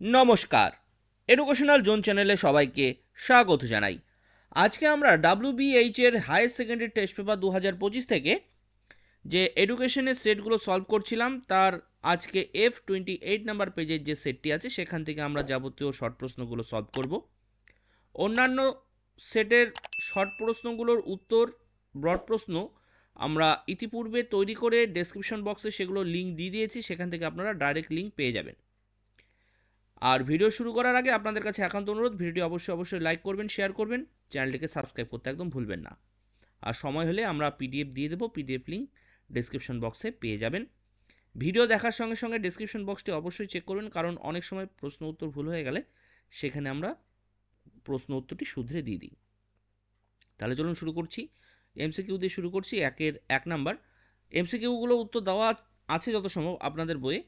নমস্কার। Educational zone চ্যানেলে সবাইকে স্বাগত জানাই। আজকে আমরা ডাব্লিউবিএইচ এর হায়ার সেকেন্ডারি টেস্ট পেপার দু হাজার পঁচিশ থেকে যে এডুকেশনের সেটগুলো সলভ করছিলাম, তার আজকে এফ টোয়েন্টি এইট নাম্বার পেজের যে সেটটি আছে, সেখান থেকে আমরা যাবতীয় শর্ট প্রশ্নগুলো সলভ করব। অন্যান্য সেটের শর্ট প্রশ্নগুলোর উত্তর ব্রড প্রশ্ন আমরা ইতিপূর্বে তৈরি করে ডেসক্রিপশন বক্সে সেগুলো লিঙ্ক দিয়ে দিয়েছি, সেখান থেকে আপনারা ডাইরেক্ট লিঙ্ক পেয়ে যাবেন। আর ভিডিও শুরু করার আগে আপনাদের কাছে একান্ত অনুরোধ, ভিডিওটি অবশ্যই অবশ্যই লাইক করবেন শেয়ার করবেন, চ্যানেলটিকে সাবস্ক্রাইব করতে একদম ভুলবেন না। আর সময় হলে আমরা পিডিএফ দিয়ে দেবো পিডিএফ লিঙ্ক ডেসক্রিপশন বক্সে পেয়ে যাবেন। ভিডিও দেখার সঙ্গে সঙ্গে ডেসক্রিপশন বক্সটি অবশ্যই চেক করবেন, কারণ অনেক সময় প্রশ্ন উত্তর ভুল হয়ে গেলে সেখানে আমরা প্রশ্ন উত্তরটি শুধরে দিয়ে দিই। তাহলে চলুন শুরু করছি। এমসিকিউ দিয়ে শুরু করছি, একের এক নাম্বার। এমসিকিউগুলো উত্তর দেওয়া আছে যত সম্ভব আপনাদের বইয়ে।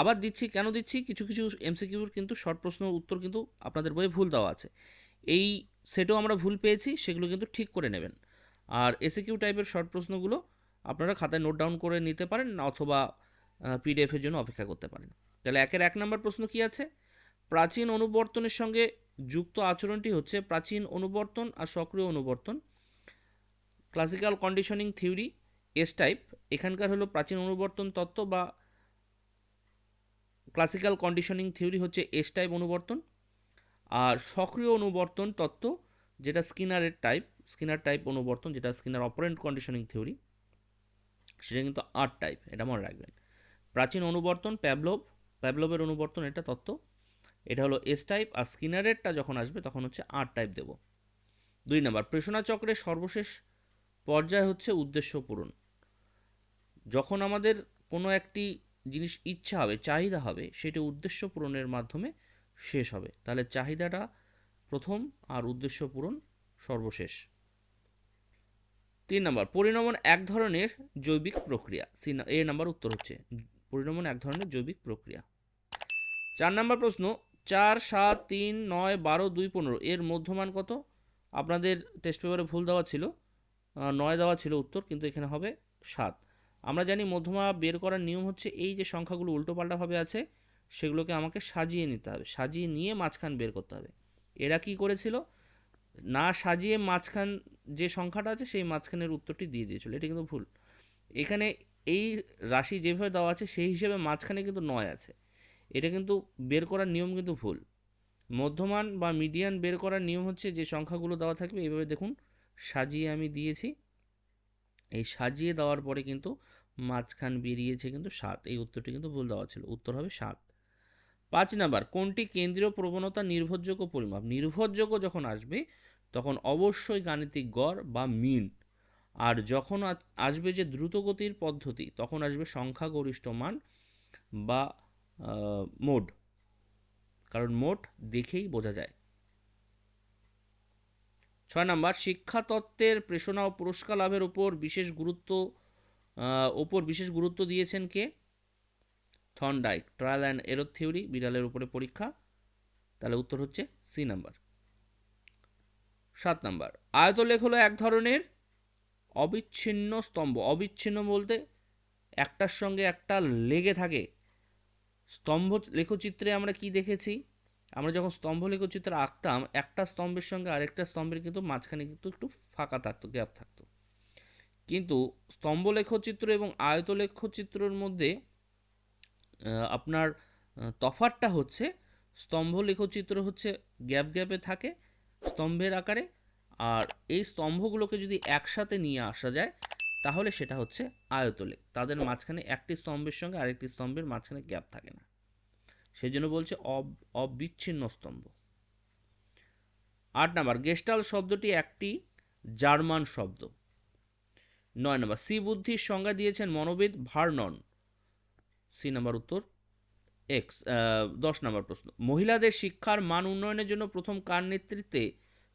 আবার দিচ্ছি, কেন দিচ্ছি? কিছু কিছু এমসিকিউর কিন্তু শর্ট প্রশ্ন উত্তর কিন্তু আপনাদের বইয়ে ভুল দেওয়া আছে। এই সেটও আমরা ভুল পেয়েছি, সেগুলো কিন্তু ঠিক করে নেবেন। আর এসিকিউ টাইপের শর্ট প্রশ্নগুলো আপনারা খাতায় নোট ডাউন করে নিতে পারেন, অথবা পিডিএফের জন্য অপেক্ষা করতে পারেন। তাহলে একের এক নম্বর প্রশ্ন কি আছে? প্রাচীন অনুবর্তনের সঙ্গে যুক্ত আচরণটি হচ্ছে প্রাচীন অনুবর্তন আর সক্রিয় অনুবর্তন। Classical conditioning theory S type এখানকার হলো প্রাচীন অনুবর্তন তত্ত্ব বা ক্লাসিক্যাল কন্ডিশনিং থিওরি হচ্ছে এস টাইপ অনুবর্তন আর সক্রিয় অনুবর্তন তত্ত্ব যেটা স্কিনারের টাইপ, স্কিনার টাইপ অনুবর্তন যেটা স্কিনার অপারেন্ট কন্ডিশনিং থিওরি, সেটা কিন্তু আর টাইপ, এটা মনে রাখবেন। প্রাচীন অনুবর্তন প্যাবলভ প্যাবলভের অনুবর্তন এটা তত্ত্ব, এটা হলো এস টাইপ আর স্কিনারেরটা যখন আসবে তখন হচ্ছে আর টাইপ দেব। দুই নম্বর, প্রেষণা চক্রের সর্বশেষ পর্যায় হচ্ছে উদ্দেশ্য পূরণ। যখন আমাদের কোনো একটি জিনিস ইচ্ছা হবে, চাহিদা হবে, সেটা উদ্দেশ্য পূরণের মাধ্যমে শেষ হবে। তাহলে চাহিদাটা প্রথম আর উদ্দেশ্য পূরণ সর্বশেষ। তিন নম্বর, পরিণমন এক ধরনের জৈবিক প্রক্রিয়া। সি এ নাম্বার উত্তর হচ্ছে, পরিণমন এক ধরনের জৈবিক প্রক্রিয়া। চার নম্বর প্রশ্ন, চার, সাত, তিন, নয়, বারো, দুই, পনেরো, এর মধ্যমান কত? আপনাদের টেস্ট পেপারে ভুল দেওয়া ছিল নয় দেওয়া ছিল উত্তর, কিন্তু এখানে হবে সাত। আমরা জানি মধ্যমা বের করার নিয়ম হচ্ছে এই যে সংখ্যাগুলো উল্টোপাল্টাভাবে আছে, সেগুলোকে আমাকে সাজিয়ে নিতে হবে। সাজিয়ে নিয়ে মাঝখান বের করতে হবে। এরা কি করেছিল? না সাজিয়ে মাঝখান যে সংখ্যাটা আছে, সেই মাঝখানের উত্তরটি দিয়ে দিয়েছিল। এটা কিন্তু ভুল। এখানে এই রাশি যেভাবে দেওয়া আছে, সেই হিসেবে মাঝখানে কিন্তু নয় আছে। এটা কিন্তু বের করার নিয়ম কিন্তু ভুল। মধ্যমান বা মিডিয়ান বের করার নিয়ম হচ্ছে যে সংখ্যাগুলো দেওয়া থাকবে, এইভাবে দেখুন, সাজিয়ে আমি দিয়েছি। এই সাজিয়ে দেওয়ার পরে কিন্তু মাঝখান বেরিয়েছে কিন্তু সাত। এই উত্তরটি কিন্তু ভুল দেওয়া ছিল। উত্তর হবে সাত। পাঁচ নাম্বার, কোনটি কেন্দ্রীয় প্রবণতা নির্ভরযোগ্য পরিমাপ? নির্ভরযোগ্য যখন আসবে, তখন অবশ্যই গাণিতিক গড় বা মিন। আর যখন আসবে যে দ্রুতগতির পদ্ধতি, তখন আসবে সংখ্যাগরিষ্ঠ মান বা মোড। কারণ মোট দেখেই বোঝা যায়। ছয় নম্বর, শিক্ষাতত্ত্বের প্রেষণা ও পুরস্কার লাভের উপর বিশেষ গুরুত্ব ওপর বিশেষ গুরুত্ব দিয়েছেন কে? Thorndike trial and error theory, বিড়ালের উপরে পরীক্ষা। তাহলে উত্তর হচ্ছে সি নাম্বার। সাত নাম্বার, আয়তলেখ হলো এক ধরনের অবিচ্ছিন্ন স্তম্ভ। অবিচ্ছিন্ন বলতে একটার সঙ্গে একটা লেগে থাকে। স্তম্ভ লেখচিত্রে আমরা কি দেখেছি? আমরা যখন স্তম্ভ লেখচিত্র আঁকতাম, একটা স্তম্ভের সঙ্গে আরেকটা স্তম্ভের কিন্তু মাঝখানে কিন্তু একটু ফাঁকা থাকতো, গ্যাপ থাকতো। কিন্তু স্তম্ভ লেখচিত্র এবং আয়ত লেখচিত্রের মধ্যে আপনার তফাতটা হচ্ছে স্তম্ভ লেখচিত্র হচ্ছে গ্যাপ গ্যাপে থাকে, স্তম্ভের আকারে, আর এই স্তম্ভগুলোকে যদি একসাথে নিয়ে আসা যায়, তাহলে সেটা হচ্ছে আয়তলেখ। তাদের মাঝখানে একটি স্তম্ভের সঙ্গে আরেকটি স্তম্ভের মাঝখানে গ্যাপ থাকে না। সেই জন্য বলছে অবিচ্ছিন্ন স্তম্ভ। আট নাম্বার, গেস্টাল শব্দটি একটি জার্মান শব্দ। নয় নম্বর, সি বুদ্ধির সংজ্ঞা দিয়েছেন মনোবিদ ভার্নন। সি নাম্বার উত্তর, এক্স দশ নম্বর প্রশ্ন। মহিলাদের শিক্ষার মান উন্নয়নের জন্য প্রথম কার নেতৃত্বে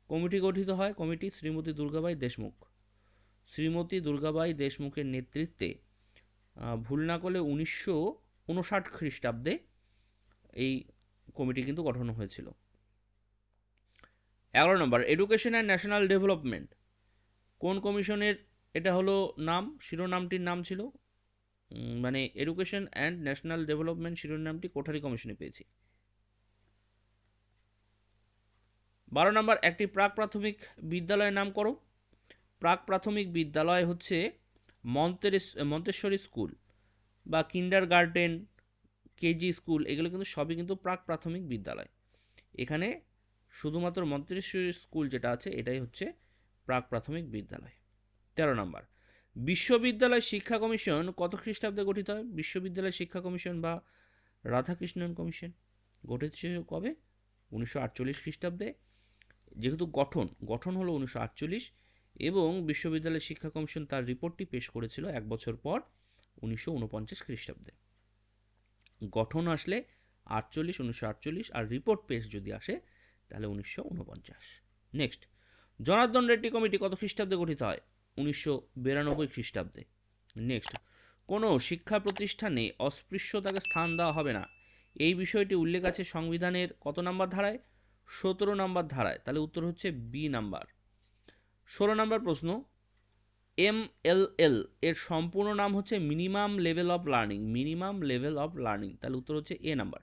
কমিটি গঠিত হয়? কমিটি শ্রীমতী দুর্গাবাই দেশমুখ। শ্রীমতী দুর্গাবাই দেশমুখের নেতৃত্বে ভুল না করলে উনিশশো উনষাট খ্রিস্টাব্দে এই কমিটি কিন্তু গঠন হয়েছিল। এগারো নম্বর এডুকেশন অ্যান্ড ন্যাশনাল ডেভেলপমেন্ট কোন কমিশনের, এটা হলো নাম, শিরোনামটির নাম ছিল? মানে এডুকেশন অ্যান্ড ন্যাশনাল ডেভেলপমেন্ট শিরোনামটি কোঠারি কমিশনে পেয়েছি। বারো নম্বর, একটি প্রাক প্রাথমিক বিদ্যালয়ের নাম করো। প্রাক প্রাথমিক বিদ্যালয় হচ্ছে মন্তের মন্তেশ্বরী স্কুল বা কিন্ডার গার্ডেন কেজি স্কুল, এগুলো কিন্তু সবই কিন্তু প্রাক প্রাথমিক বিদ্যালয়। এখানে শুধুমাত্র মন্তেশ্বরী স্কুল যেটা আছে, এটাই হচ্ছে প্রাক প্রাথমিক বিদ্যালয়। তেরো নম্বর, বিশ্ববিদ্যালয় শিক্ষা কমিশন কত খ্রিস্টাব্দে গঠিত হয়? বিশ্ববিদ্যালয় শিক্ষা কমিশন বা রাধাকৃষ্ণন কমিশন গঠিত কবে? উনিশশো আটচল্লিশ খ্রিস্টাব্দে। যেহেতু গঠন গঠন হলো উনিশশো আটচল্লিশ এবং বিশ্ববিদ্যালয় শিক্ষা কমিশন তার রিপোর্টটি পেশ করেছিল এক বছর পর, উনিশশো উনপঞ্চাশ খ্রিস্টাব্দে। গঠন আসলে আটচল্লিশ, উনিশশো আটচল্লিশ আর রিপোর্ট পেশ যদি আসে, তাহলে উনিশশো উনপঞ্চাশ। নেক্সট জনার্দন রেড্ডি কমিটি কত খ্রিস্টাব্দে গঠিত হয়? উনিশশো বিরানব্বই খ্রিস্টাব্দে। নেক্সট কোনো শিক্ষা প্রতিষ্ঠানে অস্পৃশ্যতাকে স্থান দেওয়া হবে না। এই বিষয়টি উল্লেখ আছে সংবিধানের কত নাম্বার ধারায়? সতেরো নাম্বার ধারায়। তাহলে উত্তর হচ্ছে বি নাম্বার। ষোলো নাম্বার প্রশ্ন এম এল এল, এর সম্পূর্ণ নাম হচ্ছে minimum level of learning, minimum level of learning, তাহলে উত্তর হচ্ছে এ নাম্বার।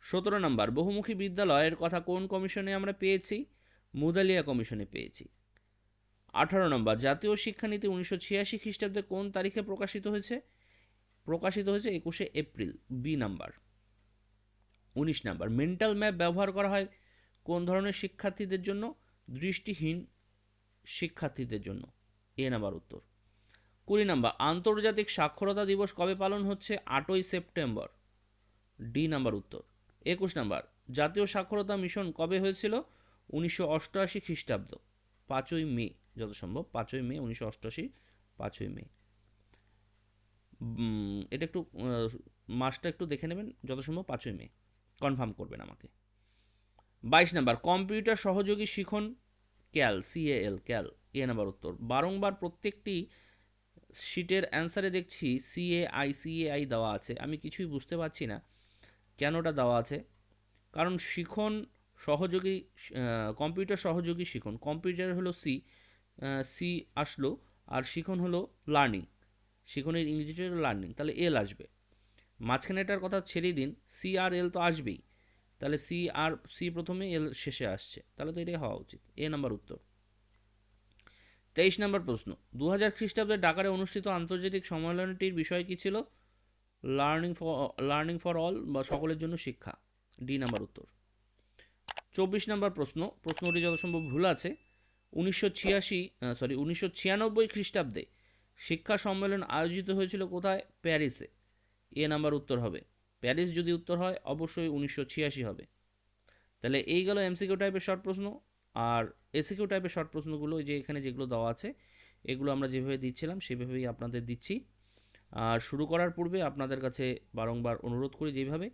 সতেরো নাম্বার, বহুমুখী বিদ্যালয়ের কথা কোন কমিশনে আমরা পেয়েছি? মুদালিয়া কমিশনে পেয়েছি। আঠারো নম্বর, জাতীয় শিক্ষানীতি উনিশশো ছিয়াশি খ্রিস্টাব্দে কোন তারিখে প্রকাশিত হয়েছে? প্রকাশিত হয়েছে একুশে এপ্রিল বি নাম্বার। উনিশ নাম্বার, মেন্টাল ম্যাপ ব্যবহার করা হয় কোন ধরনের শিক্ষার্থীদের জন্য? দৃষ্টিহীন শিক্ষার্থীদের জন্য। এ নাম্বার উত্তর। কুড়ি নাম্বার, আন্তর্জাতিক সাক্ষরতা দিবস কবে পালন হচ্ছে? আটই সেপ্টেম্বর। ডি নাম্বার উত্তর। একুশ নাম্বার, জাতীয় সাক্ষরতা মিশন কবে হয়েছিল? উনিশশো অষ্টআশি খ্রিস্টাব্দ, পাঁচই মে যত সম্ভব পাঁচই মে, উনিশশো অষ্টআশি, পাঁচই মে। এটা একটু মাসটা একটু দেখে নেবেন যত সম্ভব পাঁচই মে। কনফার্ম করবেন আমাকে। বাইশ নাম্বার, কম্পিউটার সহযোগী শিখন ক্যাল সিএএল ক্যাল, এ নাম্বার উত্তর। বারংবার প্রত্যেকটি শিটের অ্যান্সারে দেখছি সিএআই সিএআই দেওয়া আছে। আমি কিছুই বুঝতে পারছি না কেন ওটা দেওয়া আছে। কারণ শিখন সহযোগী কম্পিউটার সহযোগী শিখন। কম্পিউটার হলো সি সি আসলো আর শিখন হলো লার্নিং। শিখনের ইংরেজি হলো লার্নিং। তাহলে এল আসবে। মাঝখানেটার কথা ছেড়ে দিন, সি আর এল তো আসবেই। তাহলে সি আর সি প্রথমে এল শেষে আসছে। তাহলে তো এটাই হওয়া উচিত। এ নাম্বার উত্তর। তেইশ নম্বর প্রশ্ন। দু হাজার খ্রিস্টাব্দে ডাকারে অনুষ্ঠিত আন্তর্জাতিক সম্মেলনটির বিষয় কী ছিল? Learning for learning for all বা সকলের জন্য শিক্ষা। ডি নাম্বার উত্তর। চব্বিশ নম্বর প্রশ্ন। প্রশ্নটি যত সম্ভব ভুল আছে। উনিশশো ছিয়াশি সরি উনিশশো ছিয়ানব্বই খ্রিস্টাব্দে শিক্ষা সম্মেলন আয়োজিত হয়েছিল কোথায়? প্যারিসে। এ নাম্বার উত্তর হবে। প্যারিস যদি উত্তর হয়, অবশ্যই উনিশশো ছিয়াশি হবে। তাহলে এই গেল এমসিকিউ টাইপের শর্ট প্রশ্ন। আর এসিকিউ টাইপের শর্ট প্রশ্নগুলো যে এখানে যেগুলো দেওয়া আছে, এগুলো আমরা যেভাবে দিচ্ছিলাম, সেভাবেই আপনাদের দিচ্ছি। আর শুরু করার পূর্বে আপনাদের কাছে বারংবার অনুরোধ করি যেভাবে।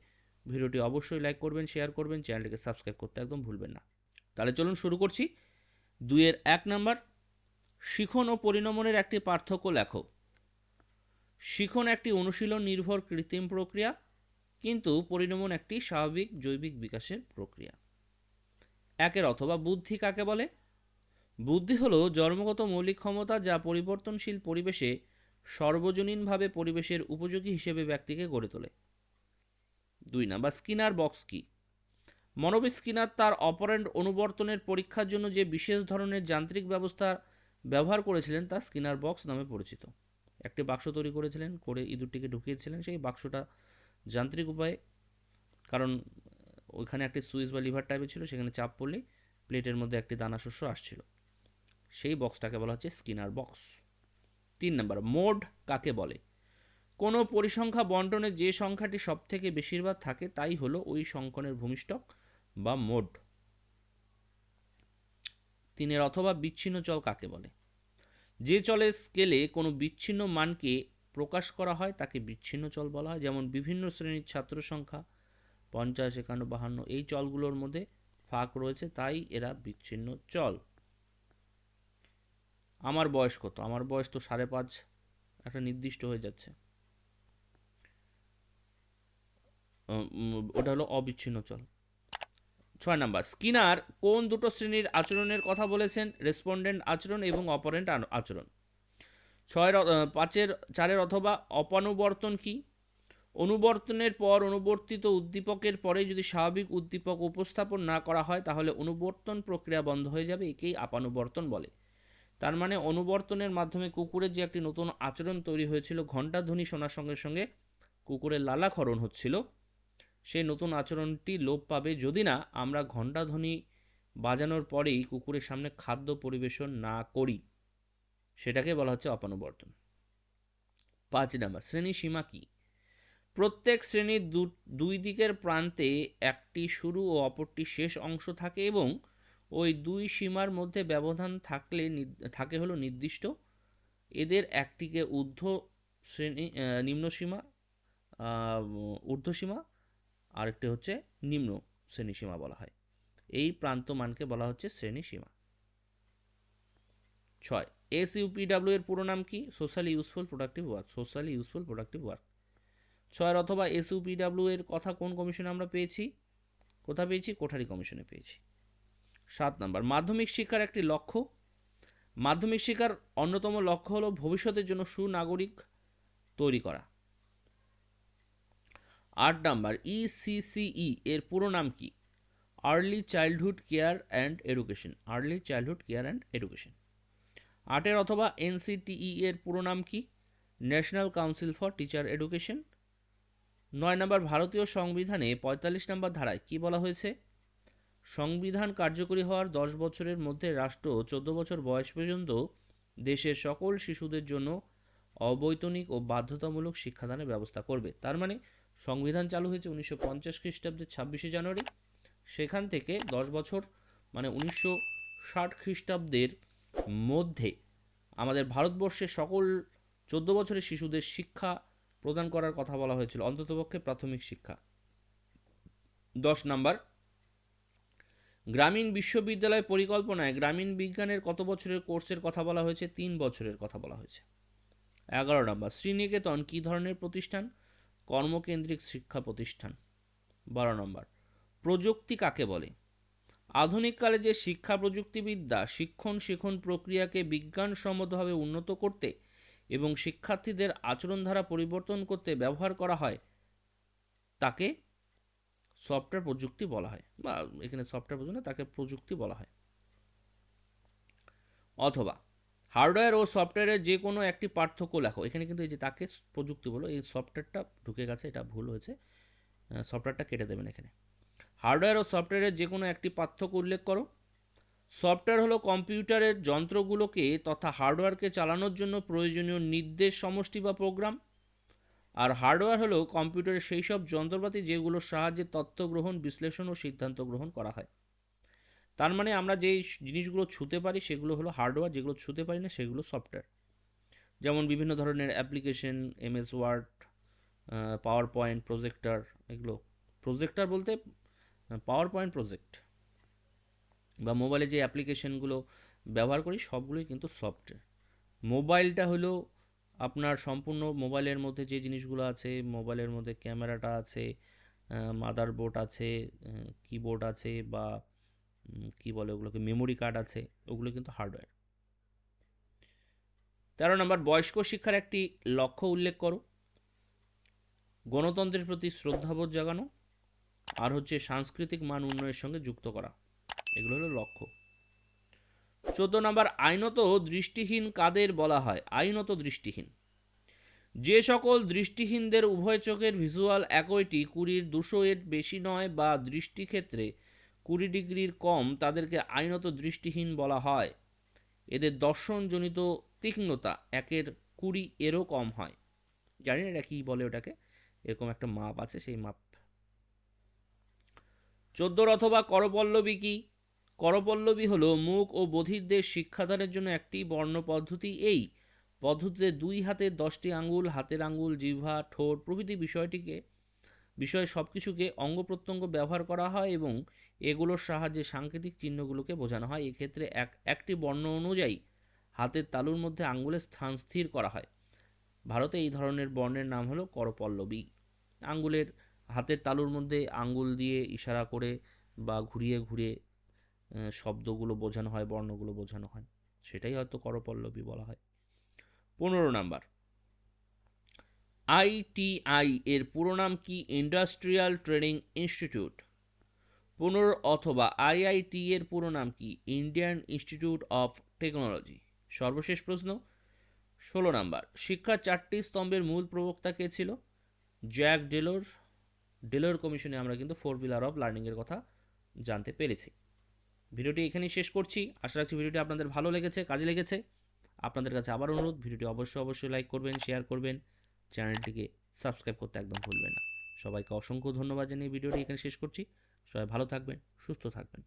ভিডিওটি অবশ্যই লাইক করবেন, শেয়ার করবেন, চ্যানেলটিকে সাবস্ক্রাইব করতে একদম ভুলবেন না। তাহলে চলুন শুরু করছি। দুইয়ের এক নাম্বার, শিখন ও পরিণমনের একটি পার্থক্য লেখো। শিখন একটি অনুশীলন নির্ভর কৃত্রিম প্রক্রিয়া কিন্তু পরিণমন একটি স্বাভাবিক জৈবিক বিকাশের প্রক্রিয়া। একের অথবা বুদ্ধি কাকে বলে? বুদ্ধি হলো জন্মগত মৌলিক ক্ষমতা যা পরিবর্তনশীল পরিবেশে সর্বজনীনভাবে পরিবেশের উপযোগী হিসেবে ব্যক্তিকে গড়ে তোলে। দুই নাম্বার, স্কিনার বক্স কি? মনোবিদ স্কিনার তার অপারেন্ট অনুবর্তনের পরীক্ষার জন্য যে বিশেষ ধরনের যান্ত্রিক ব্যবস্থা ব্যবহার করেছিলেন তা স্কিনার বক্স নামে পরিচিত। একটি বাক্স তৈরি করেছিলেন, করে ইঁদুরটিকে ঢুকিয়েছিলেন, সেই বাক্সটা যান্ত্রিক উপায়ে, কারণ ওইখানে একটি সুইচ বা লিভার টাইপের ছিল, সেখানে চাপ পড়লে প্লেটের মধ্যে একটি দানা শস্য আসছিল। সেই বক্সটাকে বলা হচ্ছে স্কিনার বক্স তিন নম্বর, মোড কাকে বলে? কোনো পরিসংখ্যা বন্টনে যে সংখ্যাটি সবথেকে বেশিরভাগ থাকে, তাই হলো ওই সংখ্যনের ভূমিষ্ঠক বা মোড। তিনের অথবা বিচ্ছিন্ন চল কাকে বলে? যে চলের স্কেলে কোনো বিচ্ছিন্ন মানকে প্রকাশ করা হয়, তাকে বিচ্ছিন্ন চল বলা হয়। যেমন বিভিন্ন শ্রেণির ছাত্র সংখ্যা, পঞ্চাশ, একান্ন, বাহান্ন, এই চলগুলোর মধ্যে ফাঁক রয়েছে, তাই এরা বিচ্ছিন্ন চল। আমার বয়স কত? আমার বয়স তো সাড়ে পাঁচ, একটা নির্দিষ্ট হয়ে যাচ্ছে। ওটা হলো অবিচ্ছিন্ন চল। ছয় নাম্বার, স্কিনার কোন দুটো শ্রেণির আচরণের কথা বলেছেন? রেসপন্ডেন্ট আচরণ এবং অপারেন্ট আচরণ। ছয়ের পাঁচের, চারের অথবা অপানুবর্তন কি? অনুবর্তনের পর অনুবর্তিত উদ্দীপকের পরে যদি স্বাভাবিক উদ্দীপক উপস্থাপন না করা হয়, তাহলে অনুবর্তন প্রক্রিয়া বন্ধ হয়ে যাবে, একেই আপানুবর্তন বলে। তার মানে অনুবর্তনের মাধ্যমে কুকুরের যে একটি নতুন আচরণ তৈরি হয়েছিল, ঘণ্টা ধ্বনি শোনার সঙ্গে সঙ্গে কুকুরের লালাক্ষরণ হচ্ছিল। সেই নতুন আচরণটি লোপ পাবে যদি না, আমরা ঘণ্টা ধ্বনি বাজানোর পরেই কুকুরের সামনে খাদ্য পরিবেশন না করি। সেটাকে বলা হচ্ছে অপানুবর্তন। পাঁচ নাম্বার শ্রেণি সীমা কি? প্রত্যেক শ্রেণির দুই দিকের প্রান্তে একটি শুরু ও অপরটি শেষ অংশ থাকে এবং ওই দুই সীমার মধ্যে ব্যবধান থাকলে থাকে হলো নির্দিষ্ট। এদের একটিকে ঊর্ধ্ব শ্রেণি আহ, নিম্ন সীমা ঊর্ধ্ব সীমা আরেকটি হচ্ছে নিম্ন শ্রেণি সীমা বলা হয়। এই প্রান্ত মানকে বলা হচ্ছে শ্রেণি সীমা। ছয় এস ইউপিডাব্লিউ এর পুরো নাম কি? Socially useful productive work socially useful productive work ছয়ের অথবা এস ইউপিডাব্লিউ এর কথা কোন কমিশনে আমরা পেয়েছি? কোথা পেয়েছি? কোঠারি কমিশনে পেয়েছি। সাত নম্বর, মাধ্যমিক শিক্ষার একটি লক্ষ্য। মাধ্যমিক শিক্ষার অন্যতম লক্ষ্য হলো ভবিষ্যতের জন্য সুনাগরিক তৈরি করা। আট নাম্বার ইসিসিই এর পুরো নাম কি? Early childhood care and education early childhood care and education আটের অথবা এনসিটিই এর পুরো নাম কি? National council for teacher education. নয় নম্বর, ভারতীয় সংবিধানে পঁয়তাল্লিশ নম্বর ধারায় কি বলা হয়েছে? সংবিধান কার্যকরী হওয়ার দশ বছরের মধ্যে রাষ্ট্র চোদ্দ বছর বয়স পর্যন্ত দেশের সকল শিশুদের জন্য অবৈতনিক ও বাধ্যতামূলক শিক্ষাদানের ব্যবস্থা করবে। তার মানে সংবিধান চালু হয়েছে উনিশশো পঞ্চাশ খ্রিস্টাব্দের ছাব্বিশে জানুয়ারি। সেখান থেকে দশ বছর মানে উনিশশো ষাট খ্রিস্টাব্দের মধ্যে আমাদের ভারতবর্ষে সকল চোদ্দ বছরের শিশুদের শিক্ষা প্রদান করার কথা বলা হয়েছিল, অন্ততপক্ষে প্রাথমিক শিক্ষা। দশ নাম্বার, গ্রামীণ বিশ্ববিদ্যালয় পরিকল্পনায় গ্রামীণ বিজ্ঞানের কত বছরের কোর্সের কথা বলা হয়েছে? তিন বছরের কথা বলা হয়েছে। এগারো নম্বর, শ্রীনিকেতন কী ধরনের প্রতিষ্ঠান? কর্মকেন্দ্রিক শিক্ষা প্রতিষ্ঠান। বারো নম্বর, প্রযুক্তি কাকে বলে? আধুনিককালে যে শিক্ষা প্রযুক্তিবিদ্যা শিক্ষণ শিখন প্রক্রিয়াকে বিজ্ঞানসম্মতভাবে উন্নত করতে এবং শিক্ষার্থীদের আচরণধারা পরিবর্তন করতে ব্যবহার করা হয়, তাকে সফটওয়্যার প্রযুক্তি বলা হয় বা এখানে সফটওয়্যার প্রযুক্তি তাকে প্রযুক্তি বলা হয়। অথবা হার্ডওয়্যার ও সফটওয়্যারের যে কোনো একটি পার্থক্য লেখো। এখানে কিন্তু এই যে তাকে প্রযুক্তি বলো, এই সফটওয়্যারটা ঢুকে গেছে, এটা ভুল হয়েছে। সফটওয়্যারটা কেটে দেবেন এখানে। হার্ডওয়্যার ও সফটওয়্যারের যে কোনো একটি পার্থক্য উল্লেখ করো। সফটওয়্যার হলো কম্পিউটারের যন্ত্রগুলোকে তথা হার্ডওয়্যারকে চালানোর জন্য প্রয়োজনীয় নির্দেশ, সমষ্টি বা প্রোগ্রাম। আর হার্ডওয়্যার হলো কম্পিউটারের সেই সব যন্ত্রপাতি যেগুলোর সাহায্যে তথ্য গ্রহণ, বিশ্লেষণ ও সিদ্ধান্ত গ্রহণ করা হয়। তার মানে আমরা যেই জিনিসগুলো ছুতে পারি সেগুলো হলো হার্ডওয়্যার, যেগুলো ছুতে পারি না সেগুলো সফটওয়্যার। যেমন বিভিন্ন ধরনের application, MS Word PowerPoint projector, এগুলো। প্রজেক্টার বলতে পাওয়ার পয়েন্ট প্রজেক্ট বা মোবাইলে যে অ্যাপ্লিকেশনগুলো ব্যবহার করি, সবগুলোই কিন্তু সফটওয়্যার মোবাইলটা হলো আপনার সম্পূর্ণ মোবাইলের মধ্যে যে জিনিসগুলো আছে মোবাইলের মধ্যে ক্যামেরাটা আছে মাদার বোর্ড আছে কিবোর্ড আছে বা কি বলে ওগুলোকে মেমোরি কার্ড আছে, ওগুলো কিন্তু হার্ডওয়্যার তেরো নম্বর, বয়স্ক শিক্ষার একটি লক্ষ্য উল্লেখ করো। গণতন্ত্রের প্রতি শ্রদ্ধাবোধ জাগানো। আর হচ্ছে সাংস্কৃতিক মান উন্নয়নের সঙ্গে যুক্ত করা। এগুলো হলো লক্ষ্য। চোদ্দ নম্বর, আইনত দৃষ্টিহীন কাদের বলা হয়? আইনত দৃষ্টিহীন। যে সকল দৃষ্টিহীনদের উভয় চোখের ভিজুয়াল একইটি, কুড়ির দুশো এর বেশি নয় বা দৃষ্টিক্ষেত্রে কুড়ি ডিগ্রির কম, তাদেরকে আইনত দৃষ্টিহীন বলা হয়। এদের দর্শনজনিত তীক্ষ্ণতা একের কুড়ি এরও কম হয়। জানি না এটা কী বলে ওটাকে। এরকম একটা মাপ আছে, সেই মাপ চোদ্দোর অথবা করপল্লবী কি? করপল্লবী হলো মুখ ও বধিরদের শিক্ষাদানের জন্য একটি বর্ণ পদ্ধতি। এই পদ্ধতিতে দুই হাতের দশটি আঙ্গুল হাতের আঙ্গুল জিহ্বা, ঠোঁট প্রভৃতি বিষয়টিকে, বিষয়ে সব কিছুকে অঙ্গ প্রত্যঙ্গ ব্যবহার করা হয় এবং এগুলোর সাহায্যে সাংকেতিক চিহ্নগুলোকে বোঝানো হয়। এক্ষেত্রে এক, একটি বর্ণ অনুযায়ী হাতের তালুর মধ্যে আঙ্গুলের স্থান স্থির করা হয়। ভারতে এই ধরনের বর্ণের নাম হলো করপল্লবী। আঙ্গুলের হাতের তালুর মধ্যে আঙ্গুল দিয়ে ইশারা করে বা ঘুরিয়ে ঘুরিয়ে শব্দগুলো বোঝানো হয়, বর্ণগুলো বোঝানো হয়। সেটাই হয়তো করপল্লবী বলা হয়। পনেরো নাম্বার। আইটিআই এর পুরো নাম কি? ইন্ডাস্ট্রিয়াল ট্রেনিং ইনস্টিটিউট পুনর অথবা আইআইটি এর পুরো নাম কি? ইন্ডিয়ান ইনস্টিটিউট অফ টেকনোলজি সর্বশেষ প্রশ্ন। ষোলো নাম্বার। শিক্ষার চারটি স্তম্ভের মূল প্রবক্তা কে ছিল? জ্যাক ডেলোর ডেলোর কমিশনে আমরা কিন্তু ফোর পিলার অফ লার্নিংয়ের কথা জানতে পেরেছি। ভিডিওটি এখানেই শেষ করছি। আশা রাখছি ভিডিওটি আপনাদের ভালো লেগেছে, কাজে লেগেছে। আপনাদের কাছে আবার অনুরোধ, ভিডিওটি অবশ্যই অবশ্যই লাইক করবেন শেয়ার করবেন। চ্যানেলটিকে সাবস্ক্রাইব করতে একদম ভুলবেন না। সবাইকে অসংখ্য ধন্যবাদ জানিয়ে ভিডিওটি এখানে শেষ করছি। সবাই ভালো থাকবেন, সুস্থ থাকবেন।